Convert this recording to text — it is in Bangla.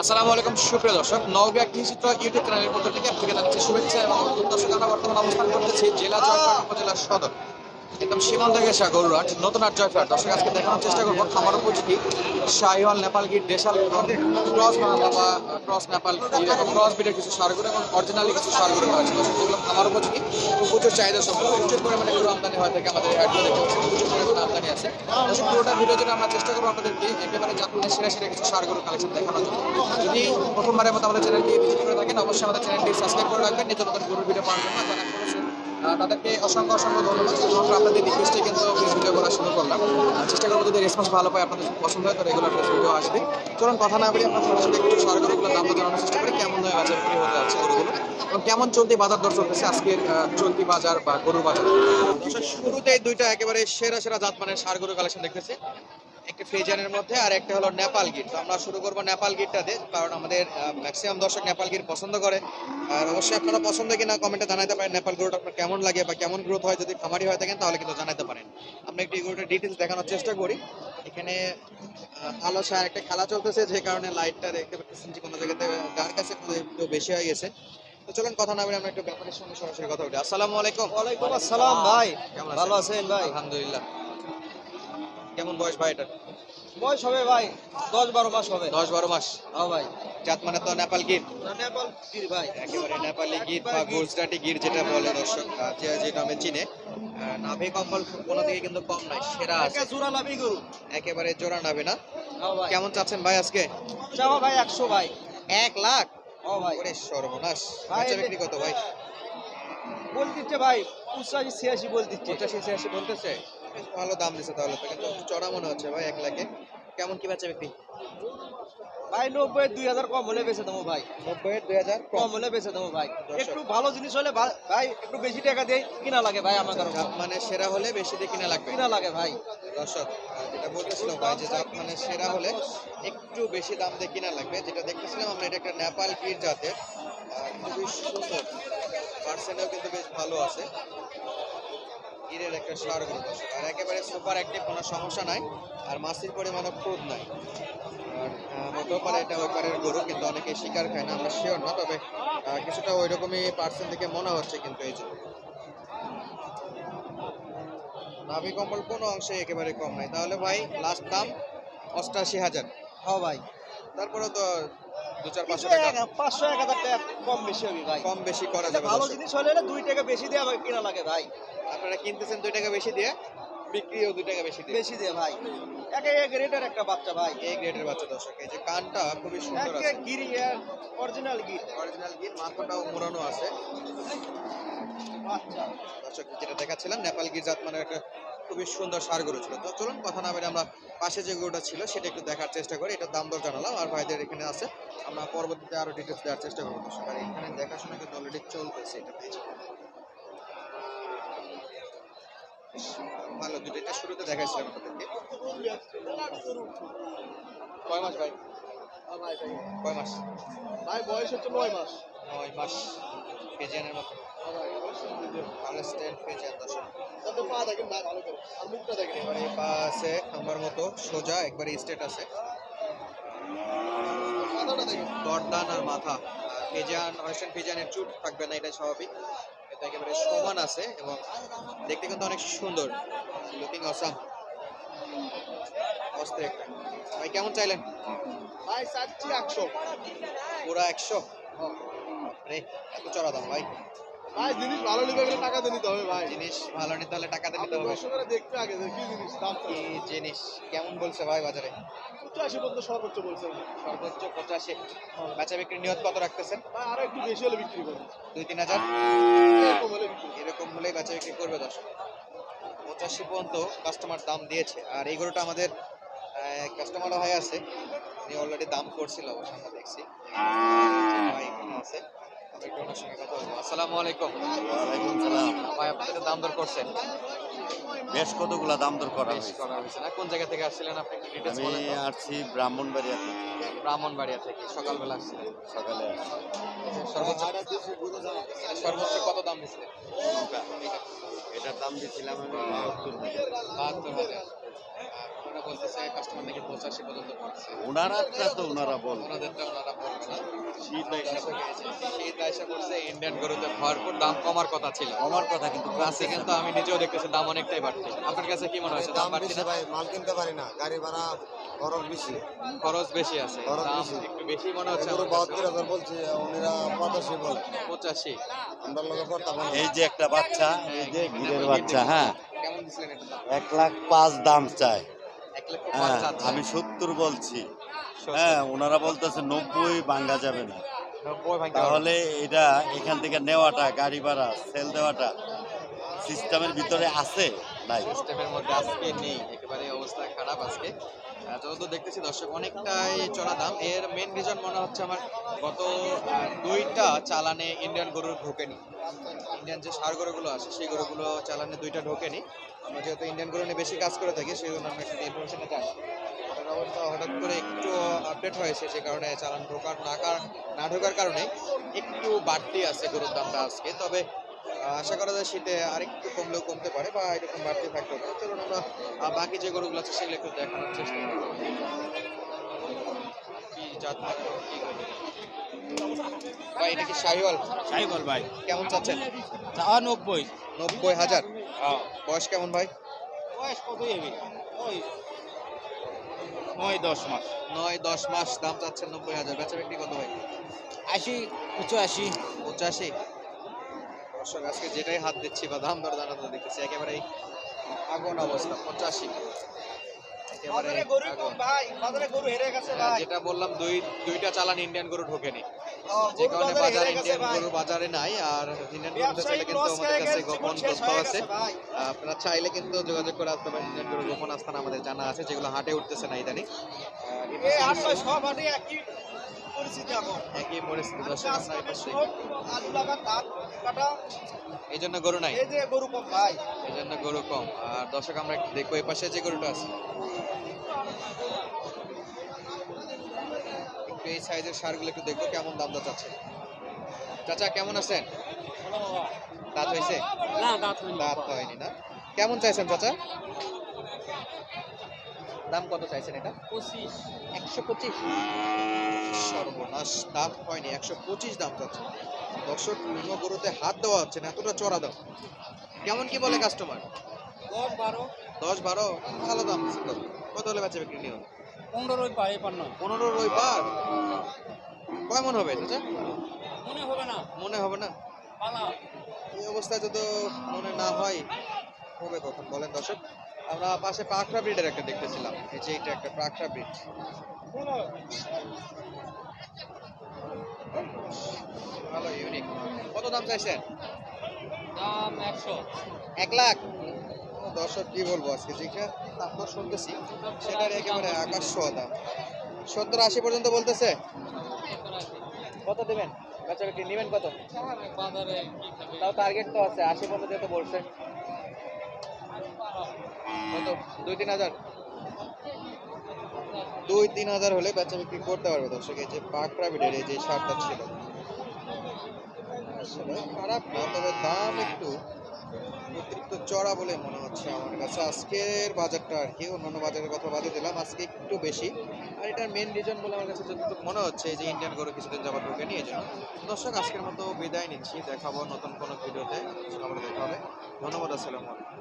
আসসালামু আলাইকুম, সুপ্রিয় দর্শক নওগাঁ কৃষিচিত্র ইউটিউব চ্যানেলের পক্ষ থেকে আপনাকে জানাচ্ছি শুভেচ্ছা এবং। দর্শক আমরা বর্তমানে অবস্থান করতেছি জেলা জয়পুর উপজেলা সদর একদম সীমান্ত গেছা গরুরাট নতুন আর জয়পুর দর্শক আজকে দেখানোর চেষ্টা করব খামার উপযোগী শাহিওয়াল নেপাল গির দেশাল ক্রস বা ক্রস নেপাল গির ক্রস বিটের কিছু সারগুলো এবং অরিজিনালি কিছু করা আছে দর্শক যেগুলো খামার উপযোগী। প্রচুর চাহিদা সম্পন্ন। প্রচুর পরিমাণে গরু আমদানি হয় থাকে আমাদের হাটগুলো দেখতে পাচ্ছি প্রচুর পরিমাণে আমদানি আছে। দর্শক পুরোটা ভিডিও জন্য আমরা চেষ্টা করব আপনাদেরকে একেবারে জাতীয় সেরা সেরা কিছু সারগুলো কালেকশন দেখানোর জন্য। যদি প্রথমবারের মতো আমাদের চ্যানেলটি ভিজিট করে থাকেন অবশ্যই আমাদের চ্যানেলটি সাবস্ক্রাইব করে রাখবেন। নিত্য নতুন গরুর ভিডিও পাওয়ার জন্য আহ, তাদেরকে অসংখ্য অসংখ্য ধন্যবাদ। শুধুমাত্র আপনাদের রিকোয়েস্টে কিন্তু ভিডিও করা শুরু করলাম। চেষ্টা করব যদি রেসপন্স ভালো পাই আপনাদের পছন্দ হয়, তো রেগুলার ভিডিও আসবে। চলুন, কথা না বলি আপনার সরাসরি একটু সারগুলোগুলোর দাম জানানোর চেষ্টা করি, কেমন দামে বাজার বিক্রি হতে যাচ্ছে গরুগুলো এবং কেমন চলতি বাজার দর চলতেছে আজকের চলতি বাজার বা গরুর বাজার। শুরুতেই দুইটা একেবারে সেরা সেরা জাত মানের সার গরু কালেকশন দেখতেছি। একটা ফ্রিজানের মধ্যে আর একটা হলো নেপাল গির তো আমরা শুরু করব নেপাল গিরটা দিয়ে কারণ আমাদের ম্যাক্সিমাম দর্শক নেপাল গির পছন্দ করে। আর অবশ্যই আপনারা পছন্দ কিনা কমেন্টে জানাতে পারেন নেপাল গরুটা আপনার কেমন লাগে বা কেমন গ্রোথ হয় যদি খামারি হয়ে থাকেন তাহলে কিন্তু জানাতে পারেন। আমরা একটু গরুটার ডিটেলস দেখানোর চেষ্টা করি। এখানে আলো ছায়া একটা খেলা চলতেছে যে কারণে লাইটটা দেখতে পাচ্ছেন যে কোনো জায়গাতে আছে কোনো একটু বেশি হয়ে গেছে। তো চলুন কথা না বলে আমরা একটু ব্যাপারের সঙ্গে সরাসরি কথা বলি। আসসালামু আলাইকুম। ওয়ালাইকুম আসসালাম ভাই। কেমন ভালো আছেন ভাই? আলহামদুলিল্লাহ। কেমন বয়স ভাই এটা বয়স হবে ভাই দশ বারো মাস হবে। দশ বারো মাস? হ্যাঁ ভাই। জাত মানে তো নেপাল গির? নেপাল গির ভাই। একেবারে নেপালি গির বা গুজরাটি গির যেটা বলে দর্শক যে যে নামে চিনে। নাভি কম্বল কোনো দিকে কিন্তু কম নাই সেরা আছে। জোড়া গরু। একেবারে জোড়া নাভি না? হ্যাঁ কেমন চাচ্ছেন ভাই আজকে? চাওয়া ভাই একশো ভাই। এক লাখ? ও ভাই। ওরে সর্বনাশ। বেচা বিক্রি কত ভাই? বল দিচ্ছে ভাই পঁচাশি ছিয়াশি বল দিচ্ছে। পঁচাশি ছিয়াশি বলতেছে? বেশ ভালো দাম দিছে তাহলে তো কিন্তু চড়া মনে হচ্ছে ভাই এক লাখে। কেমন কি বেচা বিক্রি? ভাই নব্বই দুই হাজার কম হলে বেঁচে দেবো ভাই। নব্বই দুই হাজার কম। হলে বেঁচে দেবো ভাই। একটু ভালো জিনিস হলে ভাই একটু বেশি টাকা দিয়ে কিনা লাগে ভাই আমার মানে সেরা হলে বেশি দিয়ে কিনা লাগবে। কিনা লাগে ভাই। দর্শক যেটা বলতেছিল ভাই যে জাত মানে সেরা হলে একটু বেশি দাম দিয়ে কিনা লাগবে। যেটা দেখতেছিলাম আমরা এটা একটা নেপাল গির জাতের খুবই সুন্দর। পার্সেন্টেও কিন্তু বেশ ভালো আছে। গিরের একটা সার গরু দর্শক। আর একেবারে সুপার অ্যাক্টিভ কোনো সমস্যা নাই আর মাসির পরিমাণও খুব নাই। আর হতেও পারে এটা গরু কিন্তু অনেকে শিকার খায় না আমরা শিওর না তবে কিছুটা ওই রকমই পার্সেন্ট থেকে মনে হচ্ছে কিন্তু এই যে। নাভি কম্বল কোনো অংশে একেবারে কম নাই। তাহলে ভাই লাস্ট দাম অষ্টাশি হাজার। হ্যাঁ ভাই। তারপরে তো দু চার পাঁচশো টাকা। পাঁচশো এক হাজার টাকা কম বেশি হবে ভাই। কম বেশি করা যাবে ভালো দর্শক। জিনিস হলে দুই টাকা বেশি দিয়ে আমাকে কিনা লাগে ভাই। আপনারা কিনতেছেন দুই টাকা বেশি দিয়ে? বিক্রিও দুই টাকা বেশি দিয়ে। বেশি দিয়ে ভাই। একে এক রেটের একটা বাচ্চা ভাই। এই গ্রেডের বাচ্চা দর্শক। এই যে কানটা খুবই সুন্দর আছে। গিরি অরিজিনাল গির। অরিজিনাল গির মাথাটাও মোড়ানো আছে। আচ্ছা দর্শক যেটা দেখাচ্ছিলাম নেপাল গির জাত মানে একটা খুবই সুন্দর সার গরু ছিল। তো চলুন কথা না বলে আমরা পাশে যে গরুটা ছিল সেটা একটু দেখার চেষ্টা করি। এটার দাম দর জানালাম আর ভাইদের এখানে আছে। আমরা পরবর্তীতে আরও ডিটেলস দেওয়ার চেষ্টা করব। দর্শক আর এখানে দেখাশোনা কিন্তু অলরেডি চলতেছে এটা পেয়েছে। ভালো দুটো এটা শুরুতে দেখাইছিলাম আপনাদেরকে। কয় মাস ভাই? কয় মাস? ভাই বয়স হচ্ছে নয় মাস। নয় মাস। ফেজিয়ানের মতো। এবারে পা আছে আমার মতো সোজা একবারে স্ট্রেট আছে। গর্দান আর মাথা। ফেজান ওয়েস্টার্ন ফেজানের চুট থাকবে না এটা স্বাভাবিক। একেবারে সমান আছে এবং দেখতে কিন্তু অনেক সুন্দর লুকিং অসাম একটা। ভাই কেমন চাইলেন? ভাই চাচ্ছি একশো। পুরা একশো? রে এত চড়া দাম ভাই। ভাই জিনিস ভালো গেলে টাকা দিয়ে নিতে হবে ভাই। জিনিস ভালো নিতে হলে টাকা দিতে হবে। দর্শকরা দেখতে আগে কি জিনিস দাম কি জিনিস? কেমন বলছে ভাই বাজারে? পঁচাশি পর্যন্ত সর্বোচ্চ বলছে সর্বোচ্চ পঁচাশি। বেচা বিক্রির নিয়ত কত রাখতেছেন? ভাই আরও একটু বেশি হলে বিক্রি করবে। দুই তিন হাজার? এরকম হলে বিক্রি এরকম হলেই বেচা বিক্রি করবে দর্শক। পঁচাশি পর্যন্ত কাস্টমার দাম দিয়েছে। আর এই গরুটা আমাদের কাস্টমারও হয়ে আছে। উনি অলরেডি দাম করছিল অবশ্য আমরা দেখছি। ভাই এখানে আছে। আমরা সঙ্গে কথা বলব আসসালামু আলাইকুম। ওয়ালাইকুম সালাম ভাই আপনাদের তো দাম দর করছেন। বেশ কতগুলা দাম দর করা হয়েছে? করা হয়েছে না? কোন জায়গা থেকে আসছিলেন আপনি? একটু ডিটেলস আমি বলেন তো? আসছি ব্রাহ্মণবাড়িয়া থেকে। ব্রাহ্মণবাড়িয়া থেকে। সকালবেলা আসছিলেন। সকালে সর্বোচ্চ সর্বোচ্চ কত দাম দিচ্ছিলেন এটার দাম দিয়েছিলাম আমি বাহাত্তর হাজার। ওনারা বলতেছে কাস্টমার নাকি পঁচাশি পর্যন্ত পড়ছে। ওনারা তো ওনারা বল ওনাদেরটা ওনারা শীত এসে শীত আইসা পড়ছে ইন্ডিয়ান গরুতে ভরপুর দাম কমার কথা ছিল। আমার কথা কিন্তু কিন্তু আমি নিজেও দেখতেছি দাম অনেকটাই বাড়তি আপনার কাছে কি মনে হয়েছে দাম না? ভাই মাল কিনতে পারি না গাড়ি ভাড়া খরচ বেশি। খরচ বেশি আছে। দাম একটু বেশি মনে হচ্ছে বাহাত্তর হাজার বলছে উনিরা পঁচাশি বলে। পঁচাশি। আমরা লোকে পড়তাম এই যে একটা বাচ্চা এই যে গিরের বাচ্চা হ্যাঁ। কেমন দিছিলেন এক লাখ পাঁচ দাম এক হ্যাঁ পাঁচ আমি সত্তর বলছি। হ্যাঁ ওনারা বলতেছে নব্বই ভাঙ্গা যাবে না। তাহলে এটা এখান থেকে নেওয়াটা গাড়ি ভাড়া সেল দেওয়াটা সিস্টেমের ভিতরে আছে? নাই। সিস্টেমের মধ্যে আজকে নেই। একেবারে অবস্থা খারাপ আজকে। যতদূর দেখতেছি দর্শক অনেকটাই চড়া দাম। এর মেন রিজন মনে হচ্ছে আমার গত দুইটা চালানে ইন্ডিয়ান গরুর ঢোকেনি। ইন্ডিয়ান যে সার গরুগুলো আছে সেই গরুগুলো চালানে দুইটা ঢোকেনি। আমরা যেহেতু ইন্ডিয়ান গরু নিয়ে বেশি কাজ করে থাকি সেই জন্য আমরা একটু ইনফরমেশনে এটার অবস্থা হঠাৎ করে একটু আপডেট হয়েছে যে কারণে চালান ঢোকার না না ঢোকার কারণে একটু বাড়তি আছে গরুর দামটা আজকে। তবে আশা করা যায় শীতে আরেকটু কমলেও কমতে পারে বা এরকম বাড়তে থাকতে পারে চলুন আমরা বাকি যে গরুগুলো আছে সেগুলো একটু দেখানোর চেষ্টা করব কি জাত? ভাই এটা কি শাহিওয়াল? সাইকেল ভাই। কেমন চাচ্ছেন? চাওয়া নব্বই নব্বই হাজার বয়স কেমন ভাই? বয়স কত যাবে ওই নয় দশ মাস। নয় দশ মাস দাম চাচ্ছেন নব্বই হাজার। বেচা বিক্রি কত ভাই? আশি পঁচাশি। পঁচাশি। দর্শক আজকে যেটাই হাত দিচ্ছি বা দাম দর দাঁড়াতে দেখতেছি একেবারেই আগুন অবস্থা পঁচাশি। যেটা বললাম দুই দুইটা চালান ইন্ডিয়ান গরু ঢোকেনি। যে কারণে বাজারে ইন্ডিয়ান গরু বাজারে নাই আর ইন্ডিয়ান গরু ব্যবসায়িক চাইলে কিন্তু আমাদের কাছে গোপন তথ্য আছে। আপনারা চাইলে কিন্তু যোগাযোগ করে আসতে পারেন ইন্ডিয়ান গরু গোপন আস্থান আমাদের জানা আছে যেগুলো হাটে উঠতেছে না ইদানিং। একই পরিস্থিতি দর্শক কাটা। এই জন্য গরু নাই? এই যে গরু কম। ভাই এই জন্য গরু কম। আর দর্শক আমরা একটু দেখব এই পাশে যে গরুটা আছে। একটু এই সাইজের সারগুলো একটু দেখব কেমন দাম দর চাচ্ছে চাচা কেমন আছেন? দাঁত হয়েছে? না দাঁত হয়নি। দাঁত হয়নি না? কেমন চাইছেন চাচা? দাম কত চাইছেন এটা? পঁচিশ। একশো পঁচিশ। দাম হয়নি একশো পঁচিশ দাম চাচ্ছে দর্শক কোনো গরুতে হাত দেওয়া হচ্ছে না এতটা চড়া দাম। কেমন কি বলে কাস্টমার দশ বারো। দশ বারো ভালো দাম কত হলে বেচা বিক্রি নিও পনেরোই পায়ে পান্ন পনেরো রই বার কয় মন হবে চাচা? মনে হবে না। মনে হবে না? এই অবস্থায় যদি মনে না হয় হবে কখন? বলেন দর্শক আমরা পাশে পাকড়া ব্রিডের একটা দেখতেছিলাম। এই যে এটা একটা পাকড়া ব্রিড ভালো ইউনিক কত দাম চাইছেন? দাম একশো। এক লাখ? দর্শক কি বলব আজকে? যেটা দর শুনতেছি। সেটার একেবারে আকাশ ছোঁয়া দাম। সত্তর আশি পর্যন্ত বলতেছে। কত দেবেন? বেচা বিক্রি নেবেন কত? তাও টার্গেট তো আছে আশি পর্যন্ত যেহেতু বলছেন কত? দুই তিন হাজার? দুই, তিন হাজার হলে বেচা বিক্রি করতে পারবে দর্শক, এই যে পাকড়া বিডের এই যে শার্টটা ছিল। আসলে খারাপ না, তবে দাম একটু অতিরিক্ত চড়া বলে মনে হচ্ছে আমার কাছে। আজকের বাজারটা আর কি, অন্যান্য বাজারের কথা বাদে দিলাম, আজকে একটু বেশি। আর এটার মেন রিজন বলে আমার কাছে যতটুকু মনে হচ্ছে যে ইন্ডিয়ান গরু কিছুদিন যাবার ঢুকে নিয়ে জন্য দর্শক, আজকের মতো বিদায় নিচ্ছি, দেখাবো নতুন কোনো ভিডিওতে আবার দেখা হবে। ধন্যবাদ, আসসালামু আলাইকুম।